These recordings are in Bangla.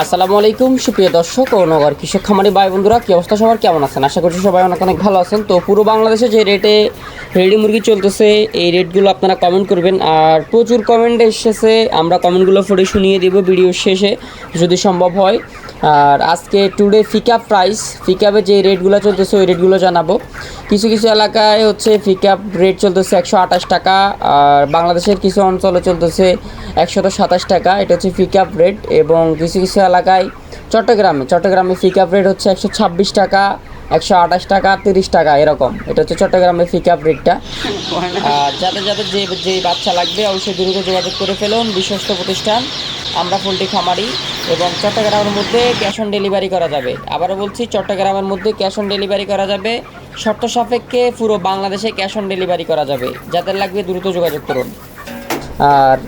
আসসালামু আলাইকুম, সুপ্রিয় দর্শক ও নগর কৃষক খামারি ভাই বন্ধুরা, কী অবস্থা সবার? কেমন আছেন? আশা করছি সবাই অনেক অনেক ভালো আছেন। তো পুরো বাংলাদেশে যে রেটে রেডি মুরগি চলতেছে, এই রেটগুলো আপনারা কমেন্ট করবেন। আর প্রচুর কমেন্ট এসেছে, আমরা কমেন্টগুলো ফোটে শুনিয়ে দেবো ভিডিও শেষে, যদি সম্ভব হয়। আর আজকে টুডে ফিকআপ প্রাইস ফিকআপে যে রেটগুলো চলতেছে, ওই রেটগুলো জানাব। কিছু কিছু এলাকায় হচ্ছে ফিকআপ রেট চলতেছে একশো আঠাশ টাকা, আর বাংলাদেশের কিছু অঞ্চলে চলতেছে একশত সাতাশ টাকা, এটা হচ্ছে ফিকআপ রেট এবং কিছু কিছু এলাকায়, চট্টগ্রামে চট্টগ্রামে ফিকআপ রেট হচ্ছে একশো ছাব্বিশ টাকা একশো আঠাশ টাকা, তিরিশ টাকা, এরকম। এটা হচ্ছে চট্টগ্রামের ফিকআপ রেটটা আর যাদের যাদের যে যে বাচ্চা লাগবে, অবশ্যই দ্রুত যোগাযোগ করে ফেলুন, বিশ্বস্ত প্রতিষ্ঠান। আমরা পোলট্রি খামারি এবং চট্টগ্রামের মধ্যে ক্যাশ অন ডেলিভারি করা যাবে। আবারও বলছি, চট্টগ্রামের মধ্যে ক্যাশ অন ডেলিভারি করা যাবে। শর্ত সাপেক্ষে পুরো বাংলাদেশে ক্যাশ অন ডেলিভারি করা যাবে। যাদের লাগবে দ্রুত যোগাযোগ করুন। আর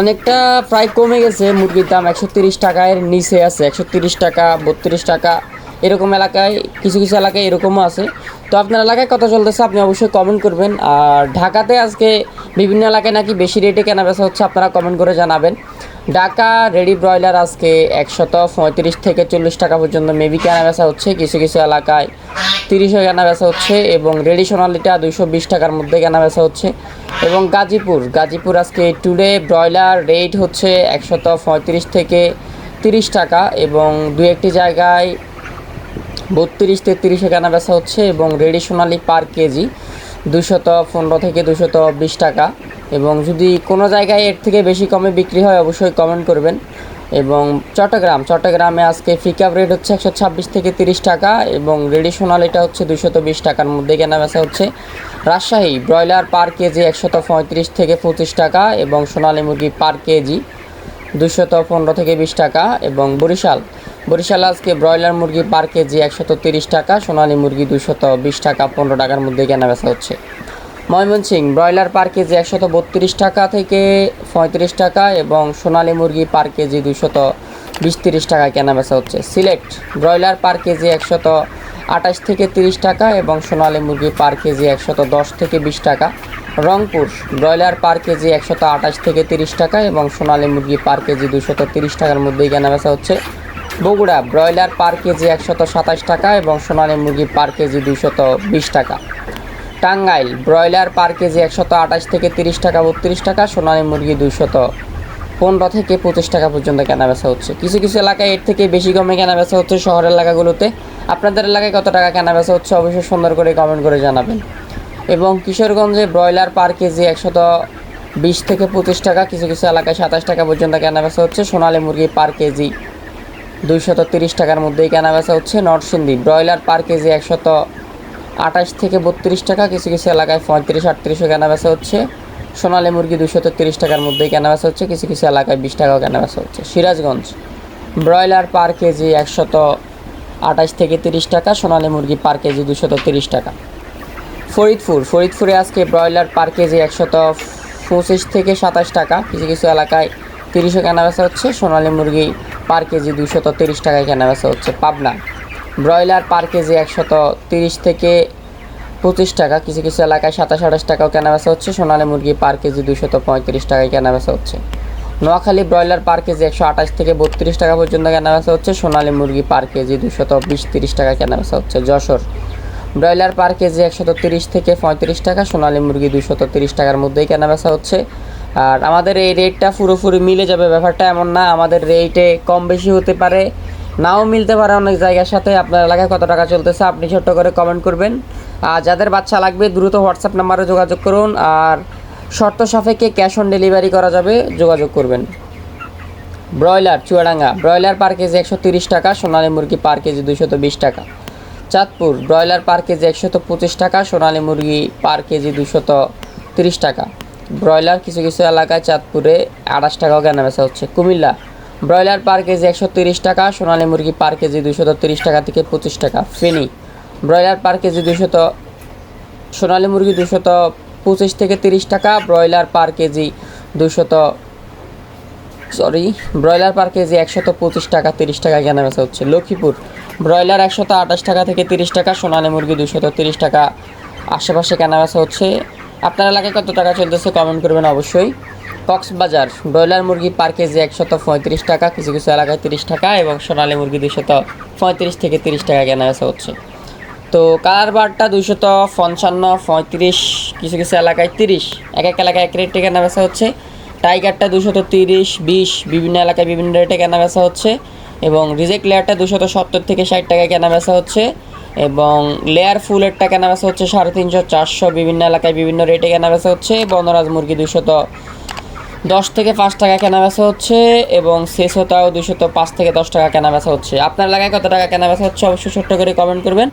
অনেকটা প্রায় কমে গেছে মুরগির দাম। একশো তিরিশ টাকার নিচে আছে। একশো তিরিশ টাকা, বত্রিশ টাকা এরকম এলাকায়, কিছু কিছু এলাকায় এরকমও আছে। তো আপনার এলাকায় কত চলতেছে, আপনি অবশ্যই কমেন্ট করবেন। আর ঢাকাতে আজকে বিভিন্ন এলাকায় নাকি বেশি রেটে কেনা বেচা হচ্ছে, আপনারা কমেন্ট করে জানাবেন। ঢাকা রেডি ব্রয়লার আজকে একশত পঁয়ত্রিশ থেকে চল্লিশ টাকা পর্যন্ত মেবি কেনা বেচা হচ্ছে। কিছু কিছু এলাকায় তিরিশে কেনা বেচা হচ্ছে এবং রেডি সোনালিটা দুইশো বিশ টাকার মধ্যে কেনা বেচা হচ্ছে। এবং গাজীপুর গাজীপুর আজকে টুডে ব্রয়লার রেট হচ্ছে একশত পঁয়ত্রিশ থেকে তিরিশ টাকা এবং দু একটি জায়গায় বত্রিশ তেত্রিশে কেনা বেচা হচ্ছে এবং রেডি সোনালি পার কেজি দুশত পনেরো থেকে দুশত বিশ টাকা। এবং যদি কোনো জায়গায় এর থেকে বেশি কমে বিক্রি হয়, অবশ্যই কমেন্ট করবেন। এবং চট্টগ্রাম, চট্টগ্রামে আজকে ফিকআপ রেট হচ্ছে একশো ছাব্বিশ থেকে তিরিশ টাকা এবং রেডি সোনালিটা হচ্ছে দুশত বিশ টাকার মধ্যে কেনা বেচা হচ্ছে। রাজশাহী, ব্রয়লার পার কেজি একশত পঁয়ত্রিশ থেকে পঁচিশ টাকা এবং সোনালী মুরগি পার কেজি দুশত পনেরো থেকে বিশ টাকা এবং বরিশাল বরিশাল আজকে ব্রয়লার মুরগি পার কেজি একশত তিরিশ টাকা, সোনালী মুরগি দুশত বিশ টাকা, পনেরো টাকার মধ্যে কেনা বেচা হচ্ছে। ময়মনসিং ব্রয়লার পার কেজি একশত বত্রিশ টাকা থেকে পঁয়ত্রিশ টাকা এবং সোনালী মুরগি পার কেজি দুশত বিশ তিরিশ টাকা কেনা বেচা হচ্ছে। সিলেট ব্রয়লার পার কেজি একশত আঠাশ থেকে তিরিশ টাকা এবং সোনালী মুরগি পার কেজি একশত দশ থেকে বিশ টাকা। রংপুর, ব্রয়লার পার কেজি একশত আঠাশ থেকে তিরিশ টাকা এবং সোনালী মুরগি পার কেজি দুশত তিরিশ টাকার মধ্যেই কেনা বেচা হচ্ছে। বগুড়া, ব্রয়লার পার কেজি একশত সাতাশ টাকা এবং সোনালী মুরগি পার কেজি দুশত বিশ টাকা। টাঙ্গাইল, ব্রয়লার পার কেজি একশত আঠাশ থেকে তিরিশ টাকা বত্রিশ টাকা, সোনালী মুরগি দুশত পনেরো থেকে পঁচিশ টাকা পর্যন্ত কেনা বেচা হচ্ছে। কিছু কিছু এলাকায় এর থেকে বেশি কমে কেনা বেচা হচ্ছে শহরের এলাকাগুলোতে। আপনাদের এলাকায় কত টাকা কেনা বেচা হচ্ছে অবশ্যই সুন্দর করে কমেন্ট করে জানাবেন। এবং কিশোরগঞ্জে ব্রয়লার পার কেজি একশত বিশ থেকে পঁচিশ টাকা, কিছু কিছু এলাকায় সাতাশ টাকা পর্যন্ত কেনা বেচা হচ্ছে, সোনালী মুরগি পার কেজি দুইশত তিরিশ টাকার মধ্যেই কেনা বেচা হচ্ছে নরসিংদী। ব্রয়লার পার কেজি একশত আঠাশ থেকে বত্রিশ টাকা, কিছু কিছু এলাকায় পঁয়ত্রিশ, আটত্রিশও কেনা বেচা হচ্ছে। সোনালী মুরগি দুশত তিরিশ টাকার মধ্যেই কেনা বেচা হচ্ছে, কিছু কিছু এলাকায় বিশ টাকাও কেনা বেচা হচ্ছে। সিরাজগঞ্জ, ব্রয়লার পার কেজি একশত আঠাশ থেকে তিরিশ টাকা, সোনালী মুরগি পার কেজি দুশত তিরিশ টাকা। ফরিদপুর, ফরিদপুরে আজকে ব্রয়লার পার কেজি একশত পঁচিশ থেকে সাতাশ টাকা, কিছু কিছু এলাকায় তিরিশও কেনা বেচা হচ্ছে, সোনালী মুরগি পার কেজি দুশত তিরিশ টাকায় কেনা বেচা হচ্ছে পাবনা। ব্রয়লার পার কেজি একশত তিরিশ থেকে পঁচিশ টাকা, কিছু কিছু এলাকায় সাতাশ আঠাশ টাকাও কেনা বেচা হচ্ছে, সোনালী মুরগি পার কেজি দুশত পঁয়ত্রিশ টাকায় কেনা বেচা হচ্ছে। নোয়াখালী ব্রয়লার পার কেজি একশো আঠাশ থেকে বত্রিশ টাকা পর্যন্ত কেনা বেচা হচ্ছে, সোনালী মুরগি পার কেজি দুশত বিশ তিরিশ টাকা কেনা বেচা হচ্ছে যশোর। ব্রয়লার পার কেজি একশত তিরিশ থেকে পঁয়ত্রিশ টাকা, সোনালী মুরগি দুশত তিরিশ টাকার মধ্যেই কেনা বেচা হচ্ছে। আর আমাদের এই রেটটা পুরোপুরি মিলে যাবে, ব্যাপারটা এমন না। আমাদের রেটে কম বেশি হতে পারে, নাও মিলতে পারে অনেক জায়গার সাথে। আপনার এলাকায় কত টাকা চলতেছে আপনি ছোট্ট করে কমেন্ট করবেন। আর যাদের বাচ্চা লাগবে দ্রুত হোয়াটসঅ্যাপ নাম্বারে যোগাযোগ করুন, আর শর্ত সাপেক্ষে ক্যাশ অন ডেলিভারি করা যাবে, যোগাযোগ করবেন। Broiler, Chuadanga. Broiler per KG একশো তিরিশ টাকা, সোনালী মুরগি পার কেজি দুশত বিশ টাকা। চাঁদপুর, ব্রয়লার পার কেজি একশত পঁচিশ টাকা, সোনালী মুরগি পার কেজি দুশত তিরিশ টাকা। ব্রয়লার কিছু কিছু এলাকায় চাঁদপুরে আঠাশ টাকাও কেনা বেচা হচ্ছে। কুমিল্লা, ব্রয়লার পার কেজি একশো তিরিশ টাকা, সোনালী মুরগি পার কেজি দুশত তিরিশ টাকা থেকে পঁচিশ টাকা। ফেনি, ব্রয়লার পার কেজি দুশত সোনালী মুরগি দুশত পঁচিশ থেকে তিরিশ টাকা, ব্রয়লার পার কেজি দুশত সরি ব্রয়লার পার কেজি একশত পঁচিশ টাকা, তিরিশ টাকা কেনা বেচা হচ্ছে। লক্ষ্মীপুর, ব্রয়লার একশত আঠাশ টাকা থেকে তিরিশ টাকা, সোনালী মুরগি দুশত তিরিশ টাকা আশেপাশে কেনা বেচা হচ্ছে। আপনার এলাকায় কত টাকা চলতেছে কমেন্ট করবেন অবশ্যই। কক্সবাজার, ব্রয়লার মুরগি পার কেজি একশত পঁয়ত্রিশ টাকা, কিছু কিছু এলাকায় তিরিশ টাকা এবং সোনালী মুরগি দুশত পঁয়ত্রিশ থেকে তিরিশ টাকা কেনা বেচা হচ্ছে। তো কালার বারটা দুইশত পঞ্চান্ন, পঁয়ত্রিশ, কিছু কিছু এলাকায় তিরিশ। এক এক এলাকায় এক রেটে কেনা বেচা হচ্ছে। টাইগারটা দুশত তিরিশ, বিশ, বিভিন্ন এলাকায় বিভিন্ন রেটে কেনা বেচা হচ্ছে এবং রিজেক্ট লেয়ারটা দুশত সত্তর থেকে ষাট টাকায় কেনা বেচা হচ্ছে। এবং লেয়ার ফুলেরটা কেনা বেচা হচ্ছে সাড়ে তিনশো, চারশো, বিভিন্ন এলাকায় বিভিন্ন রেটে কেনা বেচা হচ্ছে। বনরাজ মুরগি দুশত দশ থেকে পাঁচ টাকা কেনা বেচা হচ্ছে এবং শেষতাও দুশত পাঁচ থেকে দশ টাকা কেনা বেচা হচ্ছে। আপনার এলাকায় কত টাকা কেনা বেচা হচ্ছে? অবশ্যই ছোট্ট করে কমেন্ট করবেন।